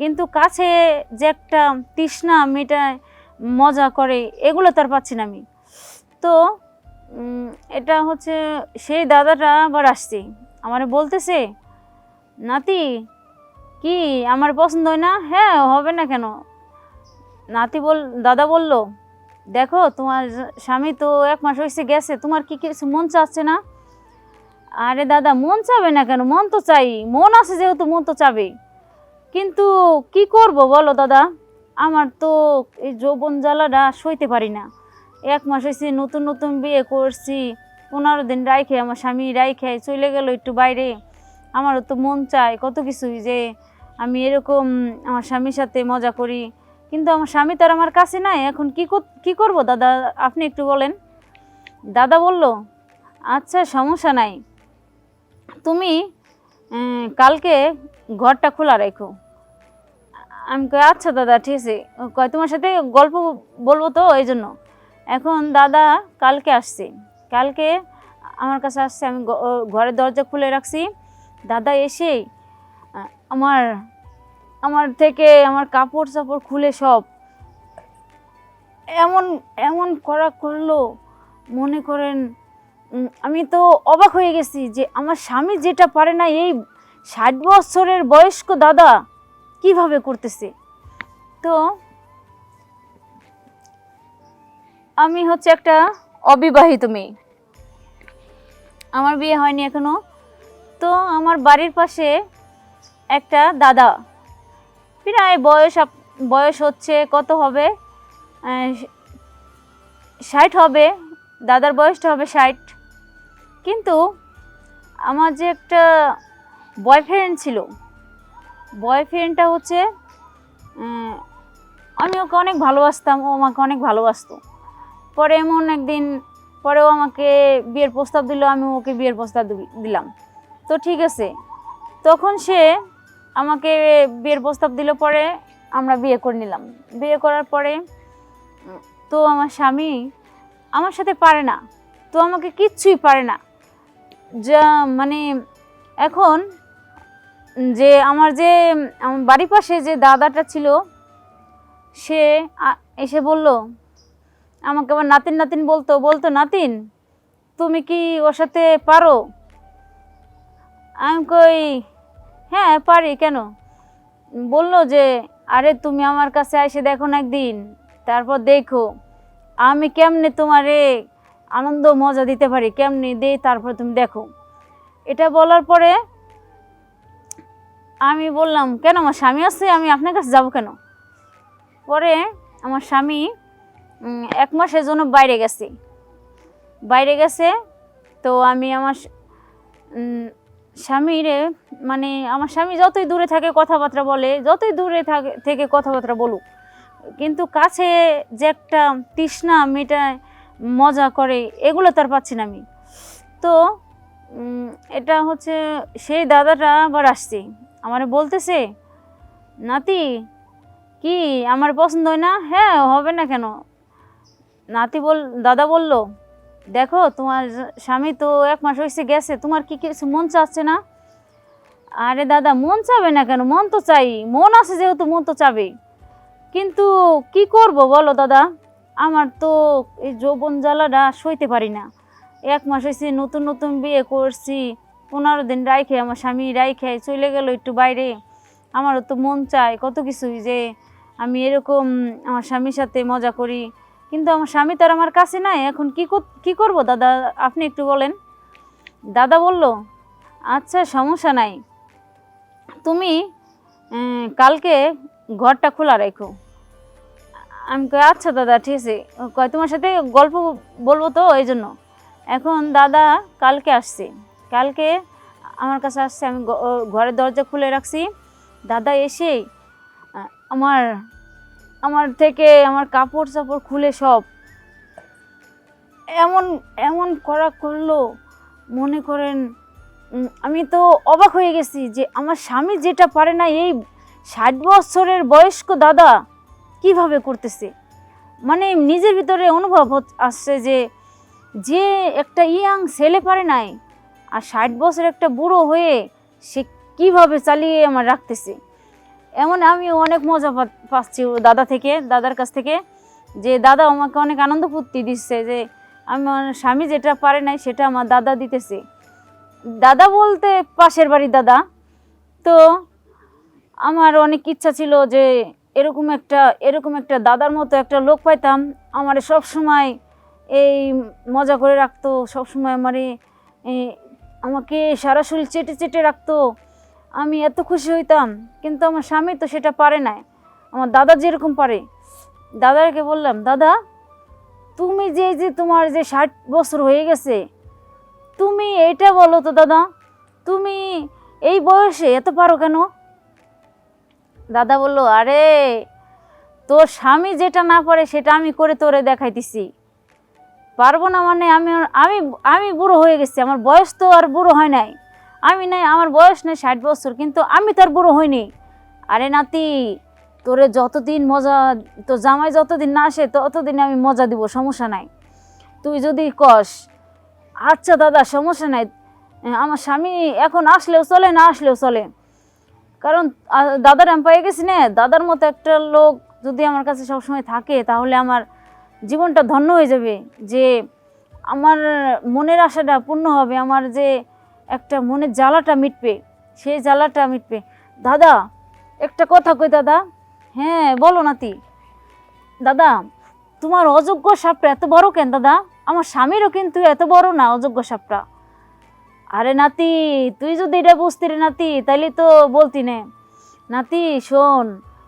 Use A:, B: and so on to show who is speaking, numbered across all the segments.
A: কিন্তু কাছে যে একটা তৃষ্ণা মেটায়, মজা করে, এগুলো তার পাচ্ছি না আমি। তো এটা হচ্ছে সেই দাদাটা আবার আসছে। আমার বলতেছে, নাতি, কি আমার পছন্দ হয় না? হ্যাঁ হবে না কেন? নাতি বল, দাদা বলল, দেখো, তোমার স্বামী তো এক মাস হয়েছে গেছে, তোমার কি কিছু মন চাচ্ছে না? আরে দাদা, মন চাবে না কেন? মন তো চাই, মন আছে যেহেতু মন তো চাবে কিন্তু কি করব বলো দাদা? আমার তো এই যৌবন জ্বালাটা সইতে পারি না। এক মাস হয়েছে নতুন নতুন বিয়ে করছি। পনেরো দিন রাইখে আমার স্বামী রাইখে চলে গেল একটু বাইরে। আমারও তো মন চায় কত কিছুই যে আমি এরকম আমার স্বামীর সাথে মজা করি। কিন্তু আমার স্বামী তো আর আমার কাছে নাই। এখন কি কি করব দাদা? আপনি একটু বলেন। দাদা বলল আচ্ছা সমস্যা নাই। তুমি কালকে ঘরটা খোলা রেখো আমি কই আচ্ছা দাদা ঠিক আছে। কয় তোমার সাথে গল্প বলব তো এই জন্য। এখন দাদা কালকে আসছে। কালকে আমার কাছে আসছে আমি ঘরের দরজা খুলে রাখছি। দাদা আহ, আমার আমার থেকে আমার কাপড় চাপড় খুলে সব এমন এমন করা করল মনে করেন আমি তো অবাক হয়ে গেছি যে আমার স্বামী যেটা পারে না এই ষাট বছরের বয়স্ক দাদা কীভাবে করতেছে? তো আমি হচ্ছে একটা অবিবাহিত মেয়ে। আমার বিয়ে হয়নি এখনও। তো আমার বাড়ির পাশে একটা দাদা। প্রায় বয়স বয়স হচ্ছে কত হবে? ষাট হবে। দাদার বয়সটা হবে ষাট। কিন্তু আমার যে একটা বয়ফ্রেন্ড ছিল বয়ফ্রেন্ডটা হচ্ছে আমি ওকে অনেক ভালোবাসতাম, ও আমাকে অনেক ভালোবাসতো। পরে এমন একদিন পরেও আমাকে বিয়ের প্রস্তাব দিল, আমি ওকে বিয়ের প্রস্তাব দিলাম। তো ঠিক আছে, তখন সে আমাকে বিয়ের প্রস্তাব দিল, পরে আমরা বিয়ে করে নিলাম। বিয়ে করার পরে, তো আমার স্বামী আমার সাথে পারে না, তো আমাকে কিচ্ছুই পারে না। যা মানে এখন যে আমার যে, আমার বাড়ির পাশে যে দাদাটা ছিল, সে এসে বলল, আমাকে আবার নাতিন নাতিন বলতো বলতো, নাতিন, তুমি কি ওর সাথে পারো? আমি কই হ্যাঁ পারি, কেন? বলল যে, আরে তুমি আমার কাছে এসে দেখো না একদিন, তারপর দেখো, আমি কেমনে তোমারে আনন্দ, মজা দিতে পারি, কেমনে দেই, তারপর তুমি দেখো। এটা বলার পরে আমি বললাম, কেন আমার স্বামী আছে? আমি আপনার কাছে যাব কেন? পরে আমার স্বামী এক মাসের জন্য বাইরে গেছে। বাইরে গেছে তো আমি আমার স্বামীরে মানে আমার স্বামী যতই দূরে থাকে কথাবার্তা বলে, যতই দূরে থাকে, থেকে কথাবার্তা বলুক, কিন্তু কাছে যে একটা তৃষ্ণা মেটায়, মজা করে, এগুলো তার পাচ্ছি না আমি। তো এটা হচ্ছে, সেই দাদাটা আবার আসছে। আমারে বলতেছে, নাতি, কি আমার পছন্দ হয় না? হ্যাঁ হবে না কেন? নাতি বল, দাদা বলল, দেখো, তোমার স্বামী তো এক মাস হয়েছে গেছে, তোমার কি কিছু মন চাচ্ছে না? আরে দাদা, মন চাবে না কেন? মন তো চাই, মন আছে যেহেতু মন তো চাবে কিন্তু কি করব বলো দাদা? আমার তো এই যৌবন জ্বালাটা সইতে পারি না। এক মাস হয়েছে নতুন নতুন বিয়ে করছি পনেরো দিন রাইখে আমার স্বামী রাইখে চলে গেল একটু বাইরে। আমারও তো মন চায় কত কিছুই যে আমি এরকম আমার স্বামীর সাথে মজা করি। কিন্তু আমার স্বামী তো আর আমার কাছে নাই। এখন কি কি করব দাদা? আপনি একটু বলেন। দাদা বলল আচ্ছা সমস্যা নাই। তুমি কালকে ঘরটা খোলা রেখো আমি কই আচ্ছা দাদা, ঠিক আছে। কয়, তোমার সাথে গল্প বলব তো এই জন্য এখন দাদা কালকে আসছে। কালকে আমার কাছে আসছে আমি ঘরের দরজা খুলে রাখছি। দাদা আহ, আমার আমার থেকে আমার কাপড় চাপড় খুলে সব। এমন এমন করা করল মনে করেন আমি তো অবাক হয়ে গেছি যে আমার স্বামী যেটা পারে না এই ষাট বছরের বয়স্ক দাদা কীভাবে করতেছে? মানে নিজের ভিতরে অনুভব আসছে যে যে একটা ইয়াং ছেলে পারে নাই আর ষাট বছর একটা বুড়ো হয়ে সে কীভাবে চালিয়ে আমার রাখতেছে? এমন আমি অনেক মজা পাচ্ছি দাদা থেকে, দাদার কাছ থেকে, যে দাদা আমাকে অনেক আনন্দ ফুর্তি দিচ্ছে যে আমি স্বামী যেটা পারে নাই সেটা আমার দাদা দিতেছে। দাদা বলতে পাশের বাড়ির দাদা। তো আমার অনেক ইচ্ছা ছিল যে এরকম একটা এরকম একটা দাদার মতো একটা লোক পাইতাম। আমার সব সময় এই মজা করে রাখতো সব সময় আমারে আমাকে সারা শরীর চেটে চেটে রাখতো। আমি এত খুশি হইতাম, কিন্তু আমার স্বামী তো সেটা পারে না আমার দাদা যেরকম পারে। দাদাকে বললাম, দাদা, তুমি যে যে তোমার যে ষাট বছর হয়ে গেছে, তুমি এটা বলো তো দাদা, তুমি এই বয়সে এত পারো কেন? দাদা বলল, আরে, তোর স্বামী যেটা না পারে সেটা আমি করে তোরে দেখাইতেছি। পারব না মানে আমি আমি আমি বুড়ো হয়ে গেছি, আমার বয়স তো আর বুড়ো হয় নাই। আমি নাই, আমার বয়স নেই ষাট বছর, কিন্তু আমি তো আর বুড়ো হইনি। আরে নাতি, তোরে যতদিন মজা তো জামাই যতদিন না আসে, ততদিন আমি মজা দিব, সমস্যা নাই। তুই যদি কস আচ্ছা দাদা, সমস্যা নাই। আমার স্বামী এখন আসলেও চলে, না আসলেও চলে। কারণ দাদার আমি পেয়ে গেছি না, দাদার মতো একটা লোক যদি আমার কাছে সবসময় থাকে, তাহলে আমার জীবনটা ধন্য হয়ে যাবে যে আমার মনের আশাটা পূর্ণ হবে, আমার যে একটা মনের জ্বালাটা মিটবে, সেই জ্বালাটা মিটবে। দাদা, একটা কথা কই দাদা? হ্যাঁ বলো নাতি। দাদা, তোমার অযোগ্য সাপটা এত বড় কেন দাদা? আমার স্বামীরও কিন্তু এত বড় না অযোগ্য সাপটা। আরে নাতি, তুই যদি এটা বুঝতি রে নাতি, তাইলে তো বলতি নে। নাতি, শোন,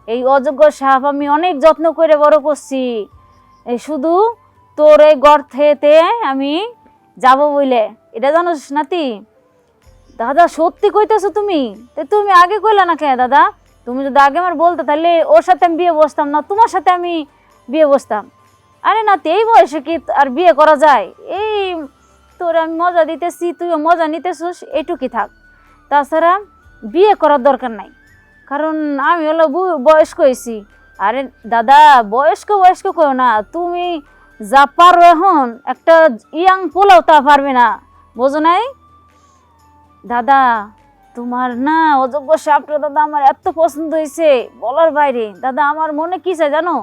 A: এই অযোগ্য সাপ আমি অনেক যত্ন করে বড় করছি। শুধু তোর এই গর্থেতে আমি যাব বইলে। এটা জানোস নাতি? দাদা, সত্যি কইতেছো তুমি? তে তুমি আগে কইলা না কে দাদা? তুমি যদি আগে আমার বলতে তাহলে ওর সাথে আমি বিয়ে বসতাম না, তোমার সাথে আমি বিয়ে বসতাম। আরে নাতি, এই বয়সে কি আর বিয়ে করা যায়? এই তোর আমি মজা দিতেছি, তুইও মজা নিতেছিস এইটুকুই থাক। তাছাড়া বিয়ে করার দরকার নাই। কারণ আমি হলো বয়স্ক হয়েছি আরে দাদা, বয়স্ক বয়স্ক কেউ না, তুমি যা পারো এখন একটা ইয়াং পোলাও তা পারবে না, বোঝো নাই? দাদা, তোমার না অযোগ্য সাপটা দাদা আমার এত পছন্দ হয়েছে বলার বাইরে। দাদা, আমার মনে কি চাই জানো?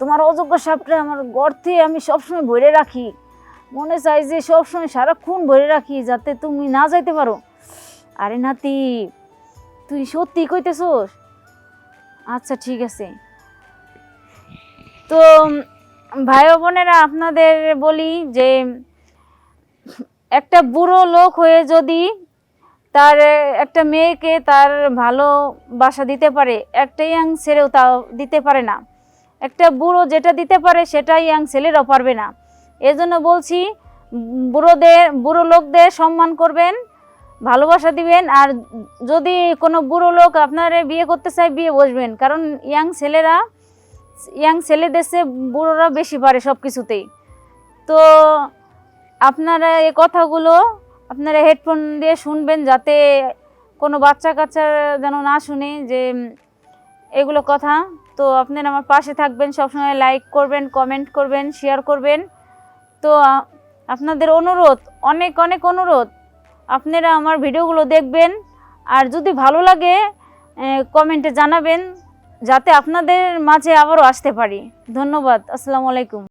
A: তোমার অযোগ্য সাপটা আমার গর্তে আমি সবসময় ভরে রাখি। মনে চাই যে সবসময় সারাক্ষণ ভরে রাখি, যাতে তুমি না যাইতে পারো। আরে নাতি, তুই সত্যি কইতেছোস? আচ্ছা ঠিক আছে। তো, ভাই বোনেরা, আপনাদের বলি যে, একটা বুড়ো লোক হয়ে যদি তার একটা মেয়েকে তার ভালো বাসা দিতে পারে একটা ইয়াং ছেলেও তাও দিতে পারে না। একটা বুড়ো যেটা দিতে পারে সেটা ইয়াং ছেলেরাও পারবে না। এজন্য বলছি, বুড়োদের, বুড়ো লোকদের সম্মান করবেন, ভালোবাসা দিবেন, আর যদি কোনো বুড়ো লোক আপনারে বিয়ে করতে চায়, বিয়ে বসবেন। কারণ ইয়াং ছেলেরা ইয়াং ছেলেদের চেয়ে বুড়োরা বেশি পারে সব কিছুতেই তো আপনারা এই কথাগুলো আপনারা হেডফোন দিয়ে শুনবেন যাতে কোনো বাচ্চা কাচ্চা যেন না শুনে যে এগুলো কথা। তো আপনারা আমার পাশে থাকবেন, সবসময় লাইক করবেন, কমেন্ট করবেন, শেয়ার করবেন। তো আপনাদের অনুরোধ, অনেক অনেক অনুরোধ। আপনারা আমার ভিডিওগুলো দেখবেন। আর যদি ভালো লাগে কমেন্টে জানাবেন। যাতে আপনাদের মাঝে আবারও আসতে পারি। ধন্যবাদ। আসসালামু আলাইকুম।